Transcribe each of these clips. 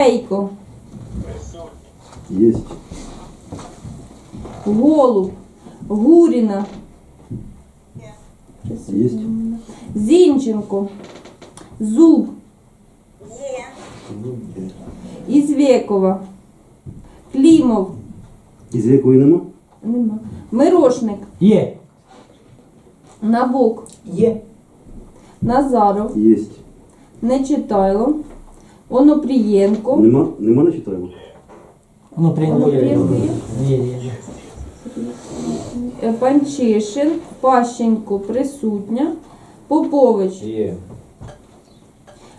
Ейко, Есть. Голуб, Гуріна, Есть. Зінченко, Зуб, Ізвєкова, Клімов, Із якої нема? нема. Мирошник, Є. Набок, Є. Назаров, Есть. Нечитайло, Онопрієнко, Нема? Нема не читаємо? Ну, прийняли. Онопрієнко є? Є, є. Е, Панчишин, Пащенко присутня, Попович, Є.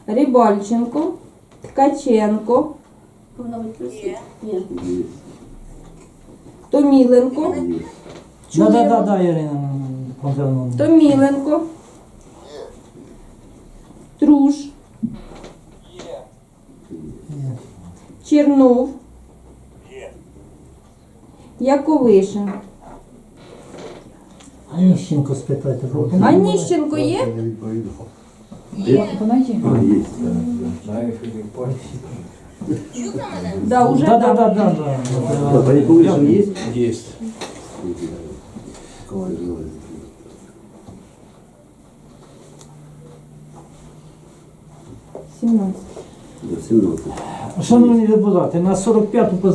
Рибальченко, Ткаченко. Томіленко, Да, да, да, да, Ірина Пантеловна. Томіленко, Труш, Чернов, Яковишин. Аніщенко спитайте. бо- А є? Є? А, есть. Знаю, що. Да, уже Да, да, да. да, да, есть? Єсть. Сімнадцять. Да, 17. Шановні депутати, на 45-ту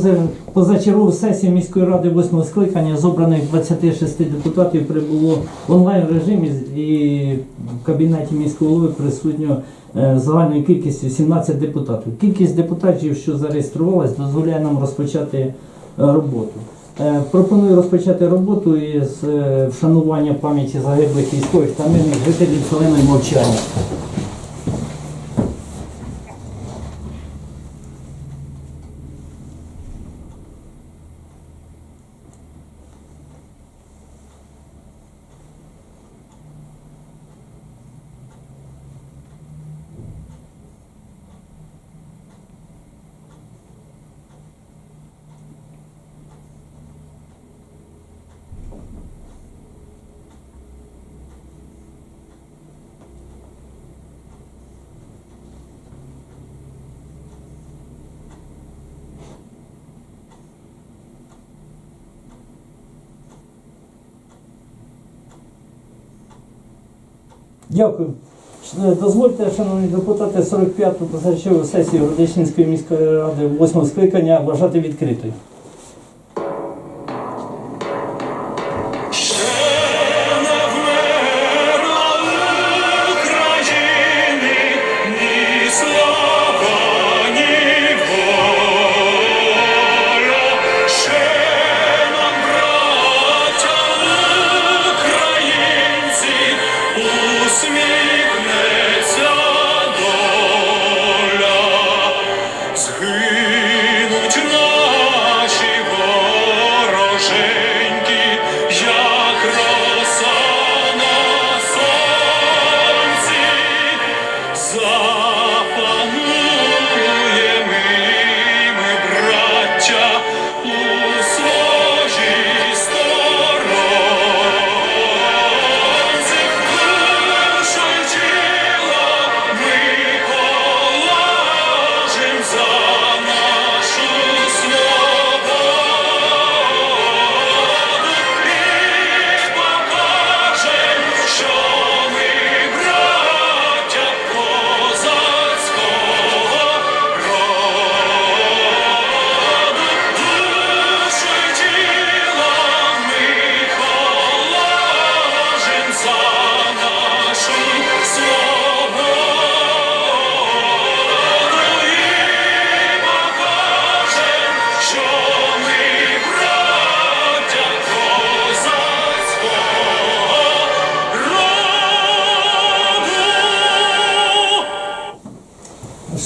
позачергову сесію міської ради 8 скликання з обраних 26 депутатів прибуло в онлайн режимі і в кабінеті міського голови присутньо е, загальною кількістю 17 депутатів. Кількість депутатів, що зареєструвалась, дозволяє нам розпочати е, роботу. Е, Пропоную розпочати роботу із вшанування пам'яті загиблих військових та мирних жителів хвилиною мовчання. Дякую. Дозвольте, шановні депутати, 45-ту позачергову сесію Родичинської міської ради 8 скликання вважати відкритою.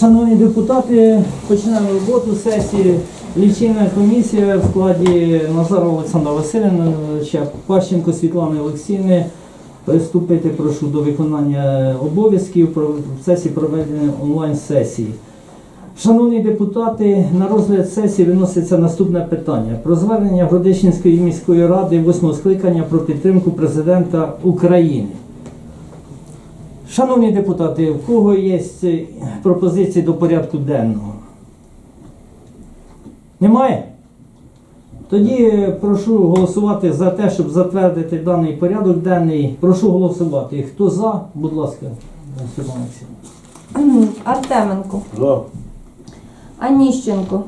Шановні депутати, починаємо роботу сесії. Лічильна комісія в складі Назара Олександра Васильовича, Пащенко Світлани Олексійни. Приступити прошу до виконання обов'язків в сесії проведення онлайн-сесії. Шановні депутати, на розгляд сесії виноситься наступне питання про звернення Гродичинської міської ради 8 скликання про підтримку президента України. Шановні депутати, в кого є е, пропозиції до порядку денного? Немає? Тоді е, прошу голосувати за те, щоб затвердити даний порядок денний. Прошу голосувати. Хто за, будь ласка, Степан Артеменко. За. Аніщенко.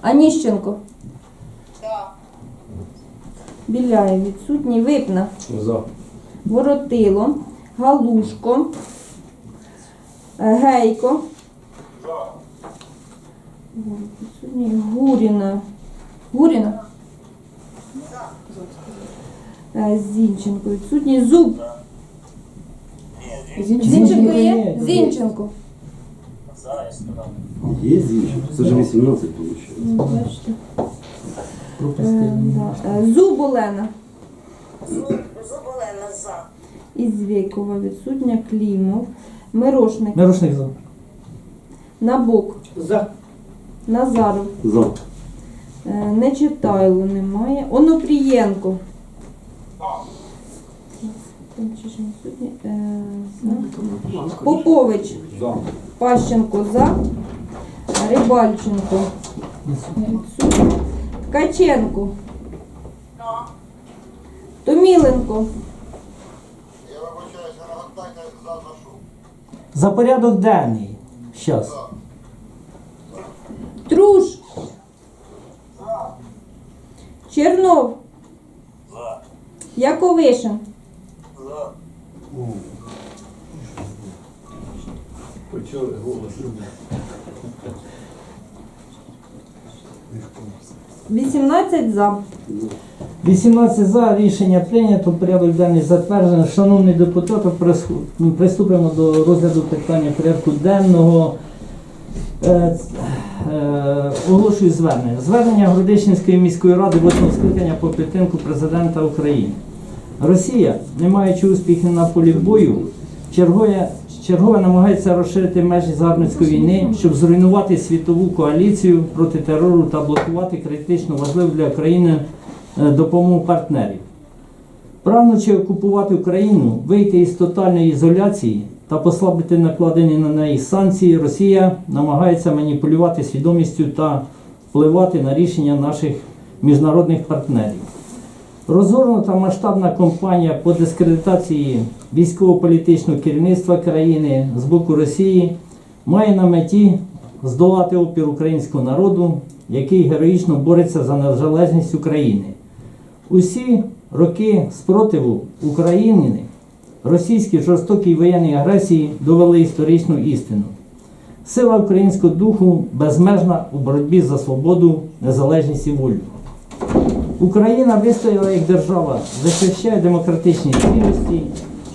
Аніщенко. Біляєв відсутній. Випна. За. Воротило. Галушко. е, Гейко. Гуріна. Гуріна. Е, Зінченко відсутній. Зуб. Зінченко є? Зінченко. Є Зінченко? Це ж 18 виходить. Да. Е, Зуб Олена. За. Ізвєкова відсутня. Клімов. Мирошник. Мирошник за. Набок. За. Назаров. За. Е, Нечитайло немає. Онопрієнко. Там чи ж відсутні? Е, за. Попович. За. Пащенко за. Рибальченко. Відсутні. Ткаченко. Томіленко. За порядок денний. Щас. Труш. Чернов. Яковишин. Почули голос. 18 за. 18 за рішення прийнято, порядок денний затверджено. Шановні депутати, приступимо до розгляду питання порядку денного. Е, е, Оголошую звернення. Звернення Городищенської міської ради 8 скликання по підтримку президента України. Росія, не маючи успіхів на полі бою, чергове, чергове намагається розширити межі загарбницької війни, щоб зруйнувати світову коаліцію проти терору та блокувати критично важливу для країни допомогу партнерів. Прагнучи окупувати Україну, вийти із тотальної ізоляції та послабити накладені на неї санкції, Росія намагається маніпулювати свідомістю та впливати на рішення наших міжнародних партнерів. Розгорнута масштабна кампанія по дискредитації військово-політичного керівництва країни з боку Росії має на меті здолати опір українського народу, який героїчно бореться за незалежність України. Усі роки спротиву України російській жорстокій воєнній агресії довели історичну істину. Сила українського духу безмежна у боротьбі за свободу, незалежність і волю. Україна вистояла як держава, захищає демократичні цінності,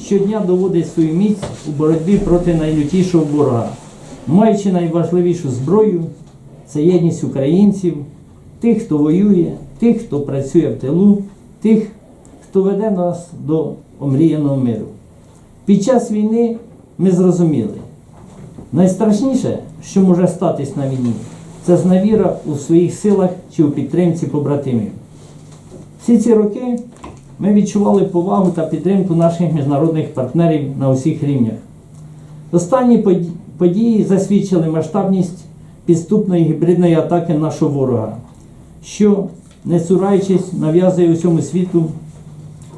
щодня доводить свою міць у боротьбі проти найлютішого ворога, маючи найважливішу зброю це єдність українців, тих, хто воює, тих, хто працює в тилу, тих, хто веде нас до омріяного миру. Під час війни ми зрозуміли, найстрашніше, що може статись на війні, це зневіра у своїх силах чи у підтримці побратимів. Всі ці роки ми відчували повагу та підтримку наших міжнародних партнерів на усіх рівнях. Останні події засвідчили масштабність підступної гібридної атаки нашого ворога, що, не цураючись, нав'язує усьому світу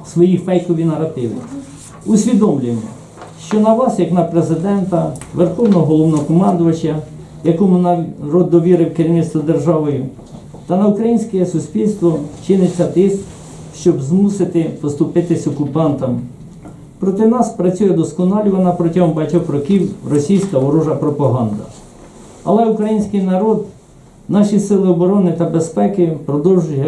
свої фейкові наративи. Усвідомлюємо, що на вас, як на президента, Верховного головнокомандувача, якому народ довірив керівництво державою, та на українське суспільство чиниться тиск, щоб змусити поступитись окупантам. Проти нас працює досконалювана протягом багатьох років російська ворожа пропаганда. Але український народ, наші сили оборони та безпеки продовжують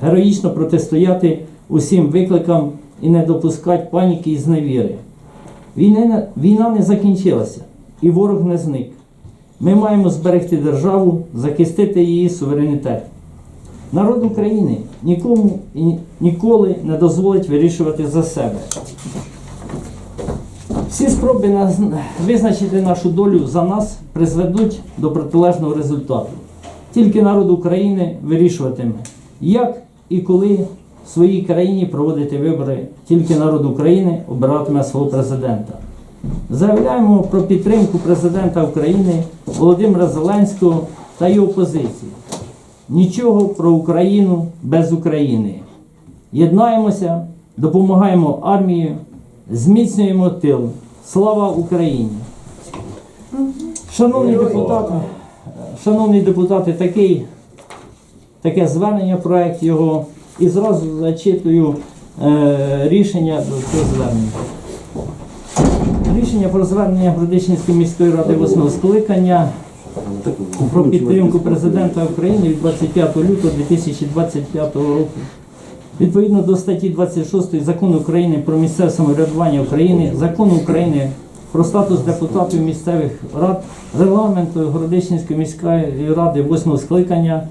героїчно протистояти усім викликам і не допускати паніки і зневіри. Війна, не- закінчилася, і ворог не зник. Ми маємо зберегти державу, захистити її суверенітет. Народ України нікому і ніколи не дозволить вирішувати за себе. Всі спроби визначити нашу долю за нас призведуть до протилежного результату. Тільки народ України вирішуватиме, як і коли в своїй країні проводити вибори. Тільки народ України обиратиме свого президента. Заявляємо про підтримку президента України Володимира Зеленського та його позиції. Нічого про Україну без України. Єднаємося, допомагаємо армії, зміцнюємо тил. Слава Україні! Шановні депутати, шановні депутати, такий, таке звернення, проект його, і зразу зачитую е, рішення до цього звернення. Рішення про звернення Грудичинської міської ради 8 скликання про підтримку президента України від 25 лютого 2025 року. Відповідно до статті 26 Закону України про місцеве самоврядування України, Закону України про статус депутатів місцевих рад, регламенту Городищенської міської ради 8 скликання,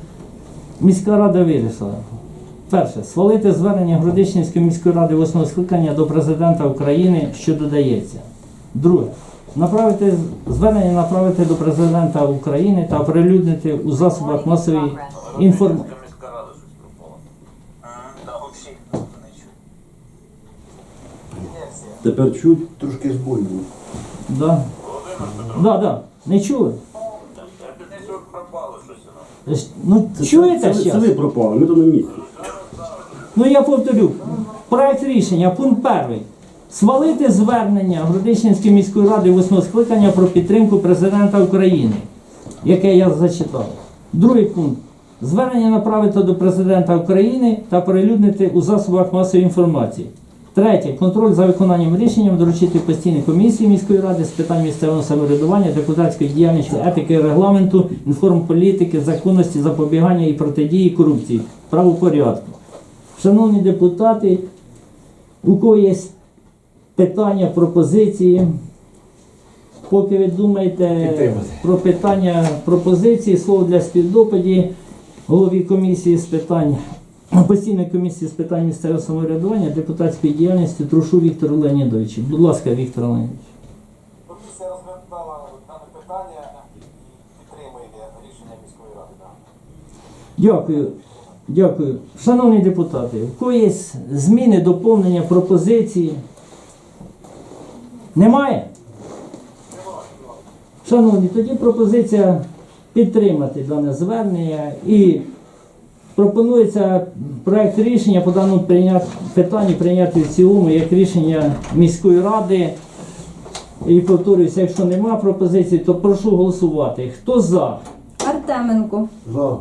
міська рада вирішила. Перше, свалити звернення Городищенської міської ради 8 скликання до президента України, що додається. Друге. Направити звернення направити до президента України та оприлюднити у засобах масової інформації. Тепер чуть. Трошки збой. Да. Да, да. Не чули? Ну, чуєте це, це, зараз? ви пропали, ми то на місці. Ну я повторю. Проект рішення, пункт перший. Свалити звернення Грудичинської міської ради 8 скликання про підтримку президента України, яке я зачитав. Другий пункт. Звернення направити до президента України та перелюднити у засобах масової інформації. Третє. Контроль за виконанням рішенням доручити постійній комісії міської ради з питань місцевого самоврядування, депутатської діяльності, етики, регламенту, інформполітики, законності, запобігання і протидії корупції, правопорядку. Шановні депутати, у кого є питання, пропозиції? Поки ви думаєте Підтримати. про питання пропозиції, слово для співдоповіді голові комісії з питань постійної комісії з питань місцевого самоврядування, депутатської діяльності Трушу Віктору Леонідовичу. Будь ласка, Віктор Леонідович. Комісія розглядала дане питання і підтримує рішення міської ради. Дякую. Дякую. Шановні депутати, у кого є зміни, доповнення, пропозиції? Немає? Шановні, тоді пропозиція підтримати дане звернення і пропонується проект рішення по даному прийняти, питанні прийняти в цілому як рішення міської ради. І повторююся, якщо нема пропозиції, то прошу голосувати. Хто за? Артеменко. За.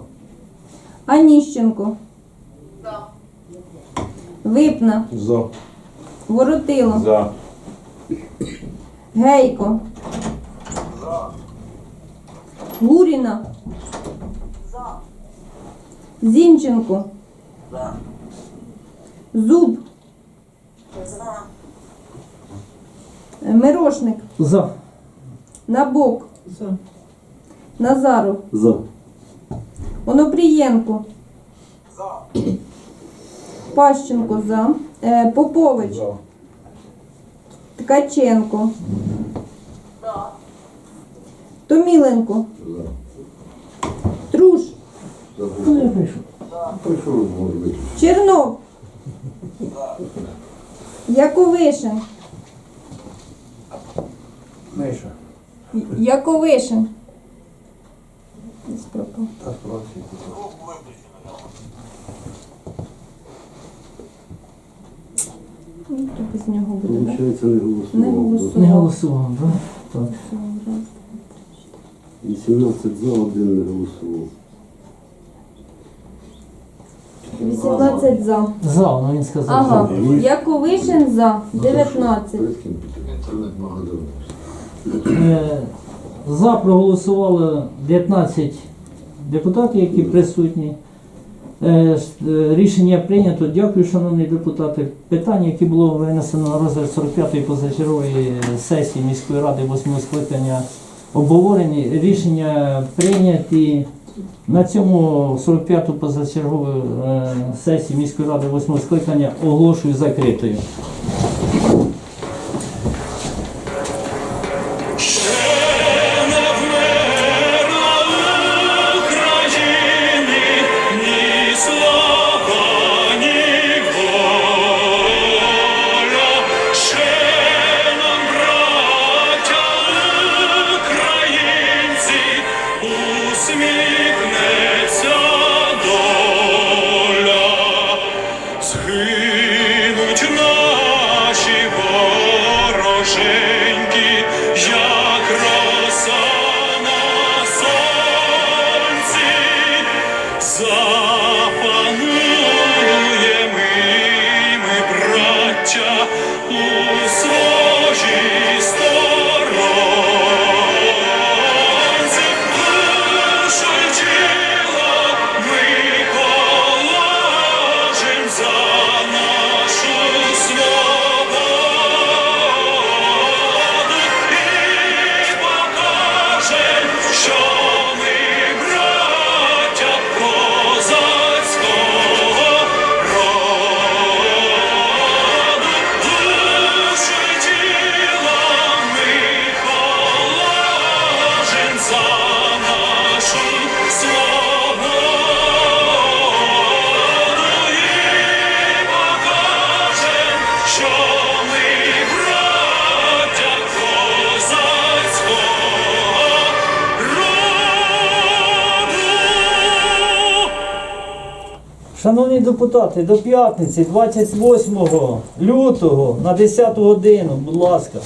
Аніщенко. Випна. За. Воротило. За. Гейко. Гуріна. Зінченко. Зуб. Мирошник. За. Набок. Назаров. За. Онопрієнко. Пащенко за. Е, Попович. За. Ткаченко. Томіленко. Труш. Ну, я прийшов. Прийшов, може бути. Чернов. Яковишин. Миша. Яковишин. Десь пропав. Та справді. Ну, то без нього буде, так? Получається, не голосував. Не голосував. Не голосував, так? Так. 18 за, один не голосував. 18 за. За, ну він сказав. Ага. Яковишин за. 19. Е, За проголосували 19 депутатів, які присутні. Е, е, Рішення прийнято. Дякую, шановні депутати. Питання, яке було винесено на розгляд 45-ї позачергової сесії міської ради 8 скликання, обговорені. Рішення прийняті. На цьому 45-ту позачергову е, сесію міської ради 8 скликання оголошую закритою. Депутати, до п'ятниці, 28 лютого на 10 годину, будь ласка.